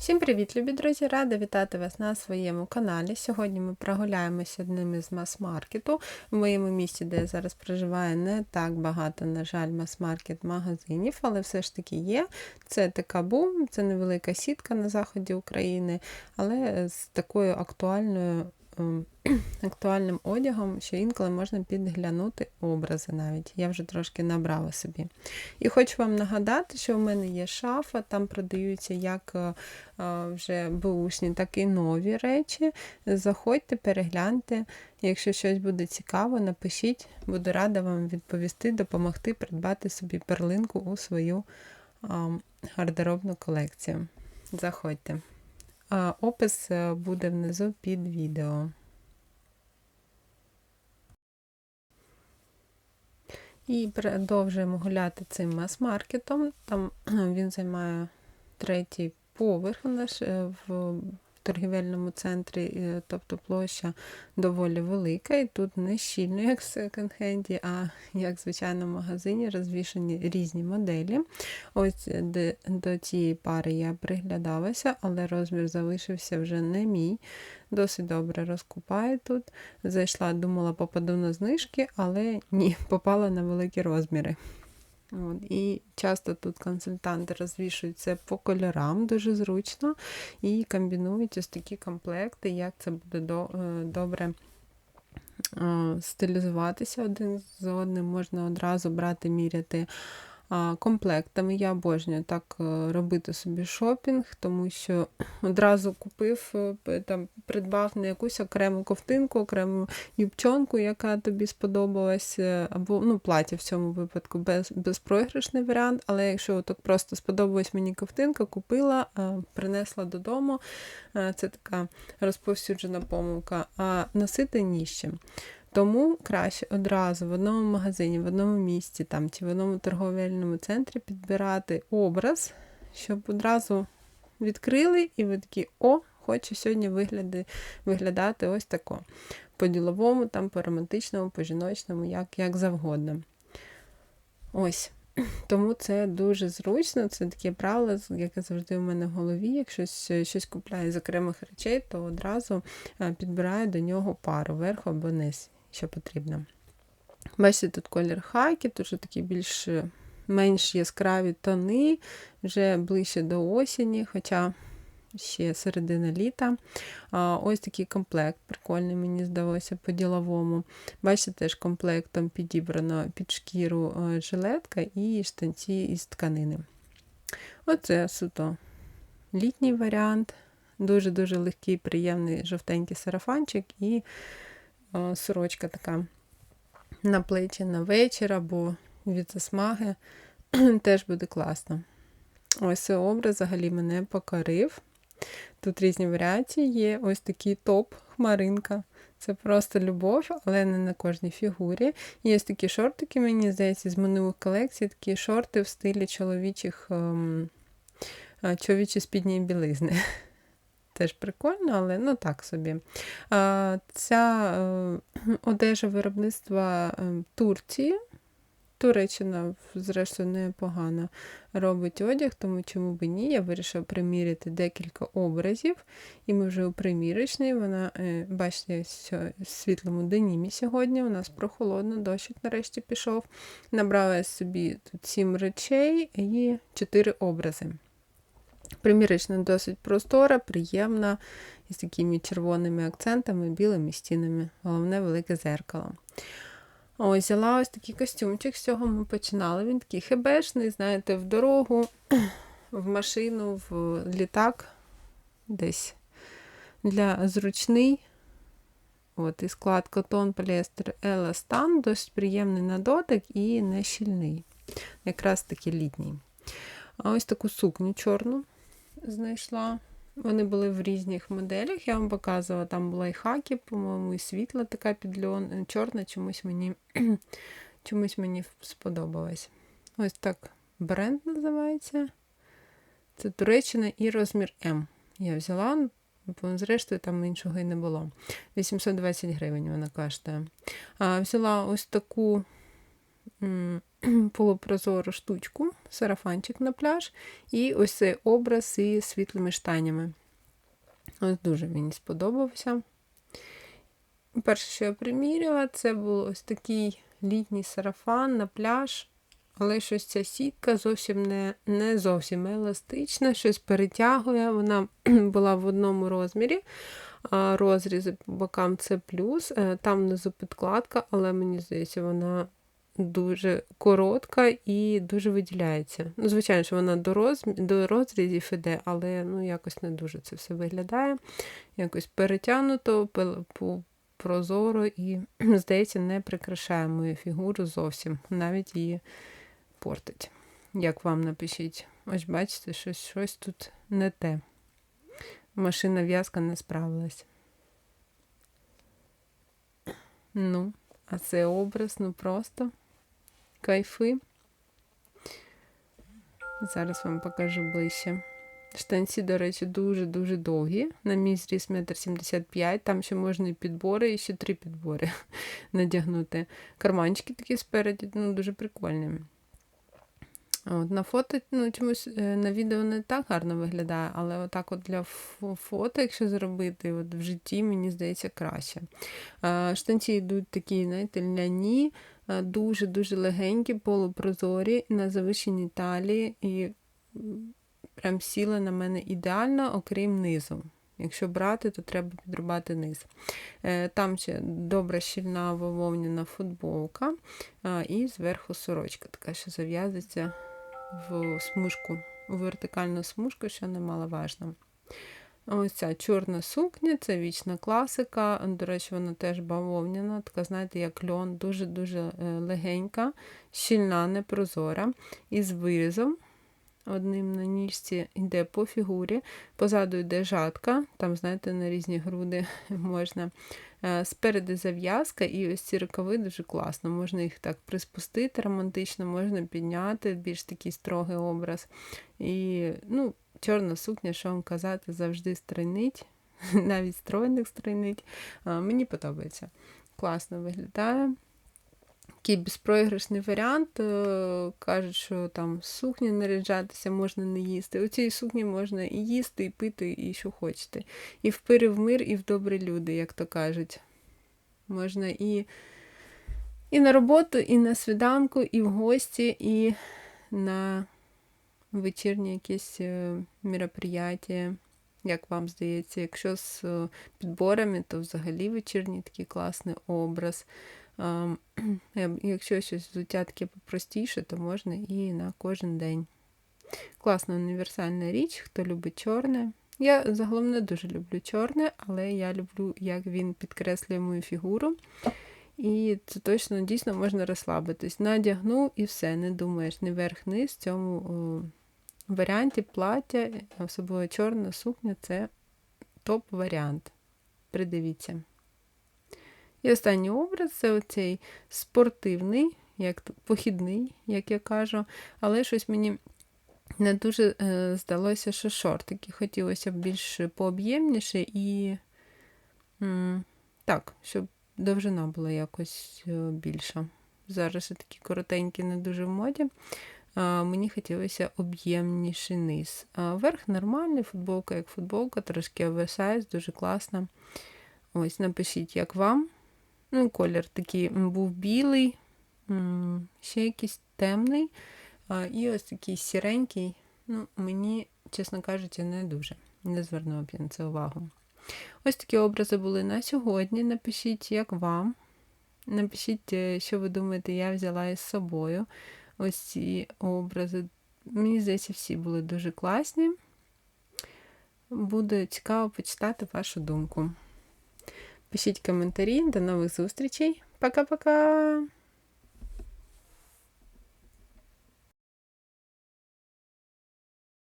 Всім привіт, любі друзі! Рада вітати вас на своєму каналі. Сьогодні ми прогуляємося одним із мас-маркету. В моєму місті, де я зараз проживаю, не так багато, на жаль, мас-маркет магазинів, але все ж таки є. Це така бум, це невелика сітка на заході України, але з такою актуальною. Ем, Актуальним одягом, що інколи можна підглянути образи навіть. Я вже трошки набрала собі. І хочу вам нагадати, що в мене є шафа, там продаються як е, е, вже бушні, так і нові речі. Заходьте, перегляньте. Якщо щось буде цікаво, напишіть, буду рада вам відповісти, допомогти придбати собі перлинку у свою гардеробну колекцію. Заходьте. Опис е, буде внизу під відео. І продовжуємо гуляти цим мас-маркетом. Там він займає третій поверх е, в торгівельному центрі, е, тобто площа доволі велика. І тут не щільно, як в секонд-хенді, а як в звичайному магазині розвішані різні моделі. Ось де, до цієї пари я приглядалася, але розмір залишився вже не мій. Досить добре розкупаю тут. Зайшла, думала, попаду на знижки, але ні, попала на великі розміри. От, І часто тут консультанти розвішують це по кольорам, дуже зручно, і комбінують ось такі комплекти, як це буде до, е, добре е, стилізуватися один з одним, можна одразу брати, міряти комплектами. Я обожнюю так е, робити собі шопінг, тому що одразу купив, е, там, придбав не якусь окрему ковтинку, окрему юбчонку, яка тобі сподобалась, е, або ну, плаття в цьому випадку без, безпроіграшний варіант. Але якщо так просто сподобалась мені ковтинка, купила, принесла додому, це така розповсюджена помилка, а носити ніщо. Тому краще одразу в одному магазині, в одному місці там, чи в одному торговельному центрі підбирати образ, щоб одразу відкрили, і ви такі, о, хочу сьогодні вигляди, виглядати ось тако. По-діловому, там, по романтичному, по жіночному, як, як завгодно. Ось. Тому це дуже зручно, це таке правило, яке завжди в мене в голові. Якщо щось, щось купляю з окремих речей, то одразу підбираю до нього пару верху або низ що потрібно. Бачите, тут колір хайки, тут вже такі більш менш яскраві тони, вже ближче до осені, хоча ще середина літа. Ось такий комплект, прикольний, мені здалося, по-діловому. Бачите, теж комплектом підібрано під шкіру жилетка і штанці із тканини. Оце суто літній варіант. Дуже-дуже легкий, приємний жовтенький сарафанчик і сорочка така на плечі на вечір або від засмаги, теж буде класно. Ось цей образ взагалі мене покорив. Тут різні варіації є. Ось такий топ, хмаринка. Це просто любов, але не на кожній фігурі. Є ось такі шортики, мені здається, з минулих колекцій, такі шорти в стилі чоловічих ем, чоловічі спідньої білизни. Теж прикольно, але ну так собі. Ця е, одежа виробництва е, Турції. Туреччина, зрештою, непогано робить одяг, тому чому б ні, я вирішила приміряти декілька образів, і ми вже у примірочній. Вона, е, бачите, в світлому денімі сьогодні. У нас прохолодно, дощик нарешті пішов. Набрала собі тут сім речей і чотири образи. Примірочна досить простора, приємна, із такими червоними акцентами, білими стінами. Головне велике зеркало. Ось, взяла ось такий костюмчик, з цього ми починали. Він такий хебешний, знаєте, в дорогу, в машину, в літак десь для зручний. От, І склад котон, поліестер, еластан, досить приємний на дотик і не щільний. Якраз таки літній. А ось таку сукню чорну знайшла. Вони були в різних моделях, я вам показувала, там була і хакі, по-моєму, і світла така підльон, чорна, чомусь мені чомусь мені сподобалась. Ось так бренд називається. Це Туреччина і розмір М. Я взяла, бо зрештою там іншого і не було. 820 гривень вона коштує. Взяла ось таку полупрозору штучку сарафанчик на пляж, і ось цей образ із світлими штанями. Ось дуже мені сподобався. Перше, що я приміряла, це був ось такий літній сарафан на пляж. Але щось ця сітка зовсім не не зовсім еластична, щось перетягує. Вона була в одному розмірі, розрізи по бокам це плюс. Е, там внизу підкладка, але мені здається, вона дуже коротка і дуже виділяється. Ну, Звичайно, що вона до роз... до розрізів іде, але ну, якось не дуже це все виглядає. Якось перетягнуто, прозоро і, здається, не прикрашає мою фігуру зовсім, навіть її портить. Як вам напишіть? Ось бачите, щось, щось тут не те. Машина в'язка не справилась. Ну, а це образ, ну просто кайфи. Зараз вам покажу ближче. Штанці, до речі, дуже-дуже довгі. На мій зріс 1,75 м. Там ще можна і підбори, і ще три підбори надягнути. Карманчики такі спереді, ну, дуже прикольні. От, На фото ну, чомусь е, на відео не так гарно виглядає, але отак от для фото, якщо зробити, от в житті, мені здається, краще. Штанці йдуть такі, знаєте, ляні, дуже-дуже легенькі, полупрозорі, на завищеній талії, і прям сіли на мене ідеально, окрім низу. Якщо брати, то треба підрубати низ. Е, там ще добра щільна вововняна футболка, і зверху сорочка, така що зав'язується в смужку, у вертикальну смужку, що немаловажно. Ось ця чорна сукня, це вічна класика. До речі, вона теж бавовняна, така, знаєте, як льон, дуже-дуже е, легенька, щільна, непрозора, із вирізом. Одним на ніжці йде по фігурі, позаду йде жатка, там, знаєте, на різні груди можна. Е, спереду зав'язка, і ось ці рукави дуже класно. Можна їх так приспустити романтично, можна підняти більш такий строгий образ. І ну, чорна сукня, що вам казати, завжди стройнить, навіть стройних стройнить. Мені подобається. Класно виглядає. Такий безпроіграшний варіант. Е, кажуть, що там сукні наряджатися можна не їсти. У цій сукні можна і їсти, і пити, і що хочете. І в пири в мир, і в добрі люди, як то кажуть. Можна і і на роботу, і на свіданку, і в гості, і на вечірнє якесь е, мероприятие. Як вам здається, якщо з е, підборами, то взагалі вечірній такий класний образ. Якщо щось взуття таке попростіше, то можна і на кожен день. Класна універсальна річ, хто любить чорне. Я загалом не дуже люблю чорне, але я люблю, як він підкреслює мою фігуру. І це точно дійсно можна розслабитись. Надягнув і все, не думаєш, не верх-низ в цьому варіанті плаття, особливо чорна сукня це топ-варіант. Придивіться. І останній образ це оцей спортивний, як похідний, як я кажу, але щось мені не дуже е, здалося, що шортики. Хотілося б більш пооб'ємніше і так, щоб довжина була якось е, більша. Зараз такі коротенькі, не дуже в моді. Мені хотілося об'ємніший низ. Верх нормальний, футболка як футболка, трошки оверсайз, дуже класна. Ось, напишіть, як вам. Ну, Колір такий був білий, ще якийсь темний. І ось такий сіренький. Ну, Мені, чесно кажучи, не дуже. Не звернула б я на це увагу. Ось такі образи були на сьогодні. Напишіть, як вам. Напишіть, е, що ви думаєте, я взяла із собою. Ось ці образи. Мені здається, всі були дуже класні. Буде цікаво почитати вашу думку. Пишіть коментарі. До нових зустрічей. Пока-пока!